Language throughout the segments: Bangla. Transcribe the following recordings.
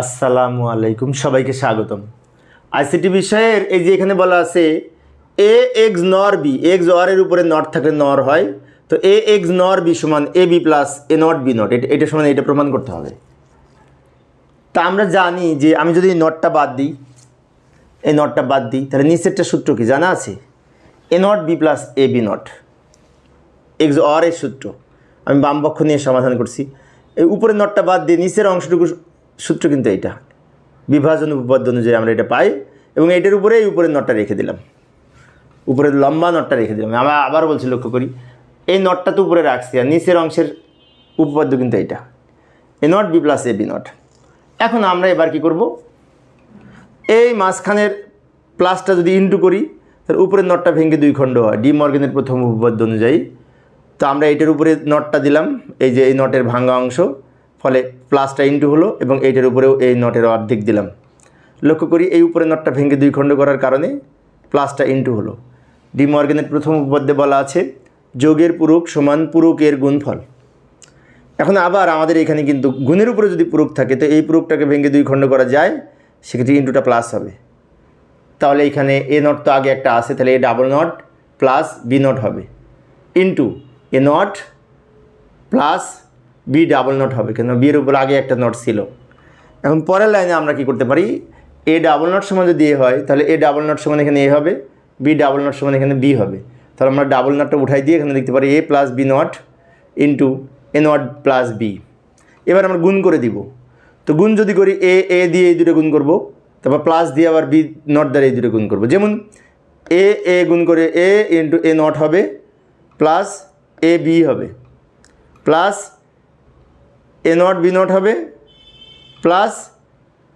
আসসালামু আলাইকুম, সবাইকে স্বাগতম। আইসিটি বিষয়ের এই যে এখানে বলা আছে, এ এক্স নর বি, এক্স অরের উপরে নট থাকলে নর হয়, তো এ এক্স নর বি সমান A B plus A not B not, এটা এটা সমান এটা প্রমাণ করতে হবে। তা আমরা জানি যে আমি যদি নটটা বাদ দিই, এই নটটা বাদ দিই, তাহলে নিচেরটা সূত্র কি জানা আছে? A not B plus A B not, XOR এর সূত্র। আমি বাম পক্ষ নিয়ে সমাধান করছি। এই উপরের নটটা বাদ দিয়ে নিচের অংশটুকু সূত্র কিন্তু এইটা। বিভাজন উপপাদ্য অনুযায়ী আমরা এটা পাই এবং এইটার উপরে এই উপরের নটটা রেখে দিলাম। উপরের লম্বা নটটা রেখে দিলাম। আমরা আবার বলছি লক্ষ্য করি, এই নটটা তো উপরে রাখছি আর নিচের অংশের উপপাদ্য কিন্তু এইটা। A not B plus A B not. এখন আমরা এবার কি করব? এই মাঝখানের প্লাসটা যদি ইন্টু করি, তাহলে উপরের নটটা ভেঙে দুই খণ্ড হয়। ডি মর্গেনের প্রথম উপপাদ্য অনুযায়ী। তো আমরা এইটার উপরে নটটা দিলাম, এই যে এই নটের ভাঙ্গা অংশ। ফলে প্লাসটা ইন্টু হলো এবং এইটার উপরেও এই নটের অর্ধেক দিলাম। লক্ষ্য করি এই উপরে নটটা ভেঙে দুই খণ্ড করার কারণে প্লাসটা ইন্টু হলো। ডি মর্গেনের প্রথম উপপাদ্যে বলা আছে, যোগের পূরক সমান পূরকের গুণফল। এখন আবার আমাদের এখানে কিন্তু গুণের উপরে যদি পূরক থাকে, তো এই পূরকটাকে ভেঙে দুই খণ্ড করা যায়, সেক্ষেত্রে ইন্টুটা প্লাস হবে। তাহলে এখানে এ নট তো আগে একটা আছে, তাহলে A double not plus B not হবে। Into A not plus B double not হবে কেন বিয়ের উপর আগে একটা নট ছিল। এখন পরের লাইনে আমরা কি করতে পারি? এ ডাবল নট সমান যদি এ হয়, তাহলে এ ডাবল নট সমান এখানে এ হবে বি ডাবল নট সমান এখানে বি হবে। তাহলে আমরা ডাবল নটটা উঠাই দিয়ে এখানে লিখতে পারি A plus B not into A not plus B এবার আমরা গুণ করে দিব। তো গুণ যদি করি এ এ দিয়ে এই দুটো গুণ করব, তারপর প্লাস দিয়ে আবার বি নট দ্বারা এই দুটো গুণ করব। যেমন এ এ গুণ করে এ ইন্টু এ নট হবে প্লাস এ বি হবে। Plus A not B not হবে প্লাস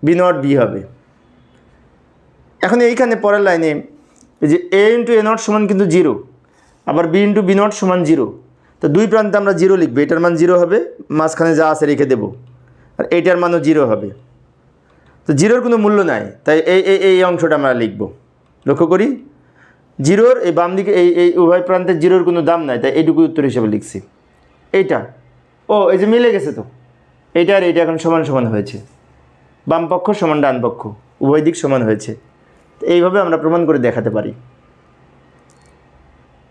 বি নট বি হবে। এখন এইখানে পরের লাইনে যে এ ইন্টু এ নট সমান কিন্তু জিরো আবার বি ইন্টু বি নট সমান জিরো তো দুই প্রান্তে আমরা জিরো লিখব, এটার মান জিরো হবে, মাঝখানে যা আছে রেখে দেবো, আর এইটার মানও জিরো হবে। তো জিরোর কোনো মূল্য নাই, তাই এই এই এই অংশটা আমরা লিখব। লক্ষ্য করি জিরোর এই বাম দিকে, এই এই উভয় প্রান্তের জিরোর কোনো দাম নাই, তাই এইটুকু উত্তর হিসেবে লিখছি। এইটা, ও, এই যে মিলে গেছে তো। এইটা আর এটা এখন সমান সমান হয়েছে। বামপক্ষ সমান ডানপক্ষ, উভয় দিক সমান হয়েছে। এইভাবে আমরা প্রমাণ করে দেখাতে পারি।